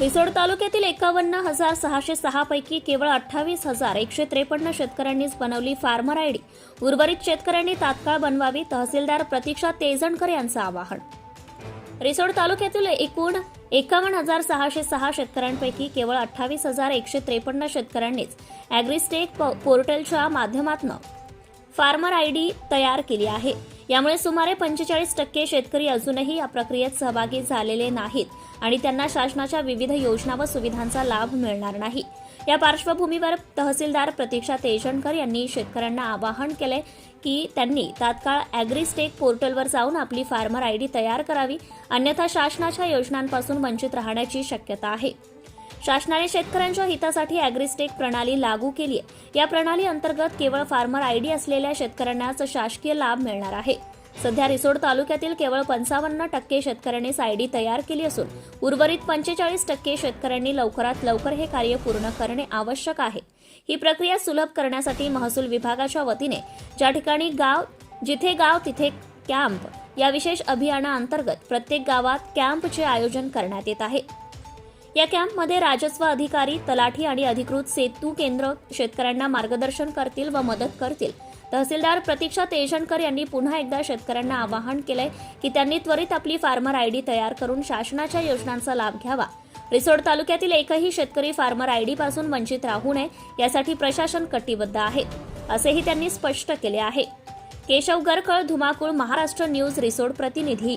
रिसोड तालुक्यातील एकावन्न हजार सहाशे सहा पैकी केवळ अठ्ठावीस हजार एकशे त्रेपन्न शेतकऱ्यांनीच बनवली फार्मर आयडी उर्वरित शेतकऱ्यांनी तात्काळ बनवावी तहसीलदार प्रतीक्षा तेजणकर यांचं आवाहन. रिसोड तालुक्यातील एकूण एकावन्न हजार सहाशे सहा शेतकऱ्यांपैकी केवळ अठ्ठावीस हजार एकशे त्रेपन्न शेतकऱ्यांनीच अॅग्रिस्टेक पोर्टलच्या माध्यमातून फार्मर आय डी तयार केली आहे. यामुळे सुमारे पंचेचाळीस टक्के शेतकरी अजूनही या प्रक्रियेत सहभागी झालेले नाहीत आणि त्यांना शासनाच्या विविध योजना व सुविधांचा लाभ मिळणार नाही. या पार्श्वभूमीवर तहसीलदार प्रतीक्षा तेजणकर यांनी शेतकऱ्यांना आवाहन केले की त्यांनी तात्काळ ॲग्रीस्टेक पोर्टलवर जाऊन आपली फार्मर आयडी तयार करावी अन्यथा शासनाच्या योजनांपासून वंचित राहण्याची शक्यता आहे. शासनाने शेतकऱ्यांच्या हितासाठी अॅग्रिस्टेक प्रणाली लागू केली आहे. या प्रणाली अंतर्गत केवळ फार्मर आयडी असलेल्या शेतकऱ्यांनाच शासकीय लाभ मिळणार आहे. सध्या रिसोड तालुक्यातील केवळ पंचावन्न टक्के शेतकऱ्यांनीच सायडी तयार केली असून उर्वरित पंचेचाळीस टक्के शेतकऱ्यांनी लवकरात लवकर हे कार्य पूर्ण करणे आवश्यक आहे. ही प्रक्रिया सुलभ करण्यासाठी महसूल विभागाच्या वतीने ज्या ठिकाणी गाव जिथे गाव तिथे कॅम्प या विशेष अभियानाअंतर्गत प्रत्येक गावात कॅम्पचे आयोजन करण्यात येत आहे. या कॅम्पमध्ये राजस्व अधिकारी तलाठी आणि अधिकृत सेतू केंद्र शेतकऱ्यांना मार्गदर्शन करतील व मदत करतील. तहसीलदार प्रतीक्षा तेजणकर यांनी पुन्हा एकदा शेतकऱ्यांना आवाहन केलंय की त्यांनी त्वरित आपली फार्मर आयडी तयार करून शासनाच्या योजनांचा लाभ घ्यावा. रिसोड तालुक्यातील एकही शेतकरी फार्मर आयडी पासून वंचित राहू नये यासाठी प्रशासन कटिबद्ध आहे असेही त्यांनी स्पष्ट केले आहे. केशव गरकळ धुमाकूळ महाराष्ट्र न्यूज रिसोड प्रतिनिधी.